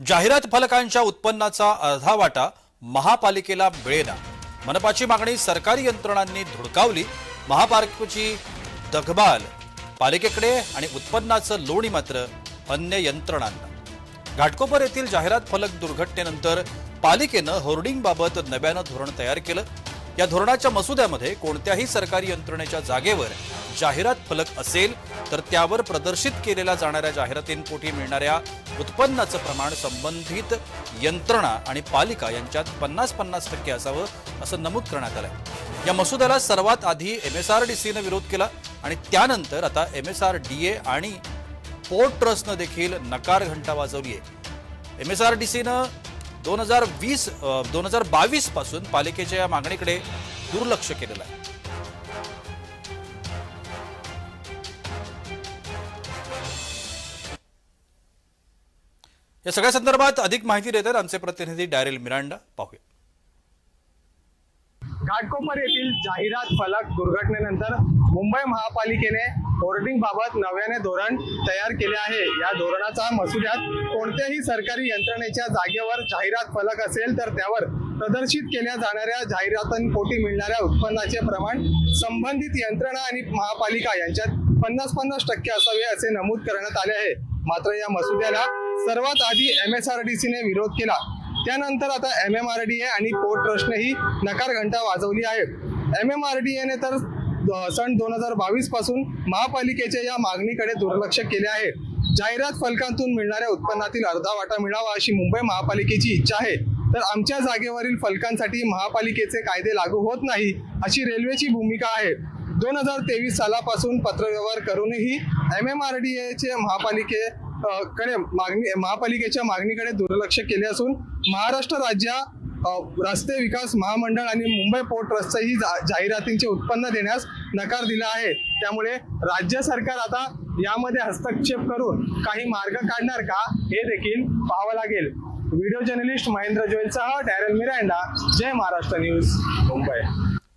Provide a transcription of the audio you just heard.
जाहिरात फलकांच्या उत्पन्नाचा अर्धा वाटा महापालिकेला मिळेना. मनपाची मागणी सरकारी यंत्रणांनी धुडकावली. महापालिकेची दगबाल पालिकेकडे आणि उत्पन्नाचं लोणी मात्र अन्य यंत्रणांना. घाटकोपर येथील जाहिरात फलक दुर्घटनेनंतर पालिकेनं होर्डिंगबाबत नव्यानं धोरण तयार केलं. या धोरणाच्या मसुद्यामध्ये कोणत्याही सरकारी यंत्रणेच्या जागेवर जाहिरात फलक असेल तर त्यावर प्रदर्शित केलेल्या जाणाऱ्या जाहिरातींपोटी मिळणाऱ्या उत्पन्नाचं प्रमाण संबंधित यंत्रणा आणि पालिका यांच्यात पन्नास पन्नास टक्के असावं असं नमूद करण्यात आलंय. या मसुद्याला सर्वात आधी एम एस आर डी सीनं विरोध केला आणि त्यानंतर आता M S R D A आणि पोर्ट ट्रस्टनं देखील नकार घंटा वाजवली आहे एम एस आर डी सीनं दोन हजार वीस दोन हजार बावीसपासून पालिकेच्या या मागणीकडे दुर्लक्ष केलेलं आहे. या सगळ्या संदर्भात अधिक माहिती देतात आमचे प्रतिनिधी डॅरिल मिरांडा. पाहूया. घाटकोपर येथील जाहिरात फलक दुर्घटनेनंतर मुंबई महापालिकेने होर्डिंग बाबत नव्याने धोरण तयार केले आहे. या धोरणाचा मसुद्यात कोणत्याही सरकारी यंत्रणेच्या जागेवर जाहिरात फलक असेल तर त्यावर प्रदर्शित केल्या जाणाऱ्या जाहिरातांपोटी मिळणाऱ्या उत्पन्नाचे प्रमाण संबंधित यंत्रणा आणि महापालिका यांच्यात पन्नास पन्नास टक्के असावे असे नमूद करण्यात आले आहे. मात्र या मसुद्याला सर्वात आधी एम एस आर डी सीने विरोध केला. त्यानंतर आता M M R D A आणि पोर्ट ट्रस्टनेही नकार घंटा वाजवली आहे. एम एम आर डी एने तर सन दोन हजार बावीसपासून महापालिकेच्या या मागणीकडे दुर्लक्ष केले आहे. जाहिरात फलकांतून मिळणाऱ्या उत्पन्नातील अर्धा वाटा मिळावा अशी मुंबई महापालिकेची इच्छा आहे. तर आमच्या जागेवरील फलकांसाठी महापालिकेचे कायदे लागू होत नाही अशी रेल्वेची भूमिका आहे. दोन हजार तेवीस सालापासून पत्रव्यवहार करूनही एम एम आर डी एचे महापालिके कडे मागणी महापालिकेच्या मागणीकडे दुर्लक्ष केले असून महाराष्ट्र राज्य रस्ते विकास महामंडळ आणि मुंबई पोर्ट ट्रस्टचाही जा- जाहिरातींचे उत्पन्न देण्यास नकार दिला आहे. त्यामुळे राज्य सरकार आता यामध्ये हस्तक्षेप करून काही मार्ग काढणार का हे देखील पाहावं लागेल. व्हिडिओ जर्नलिस्ट महेंद्र जोयलसह डॅरल मिरांडा जय महाराष्ट्र न्यूज मुंबई.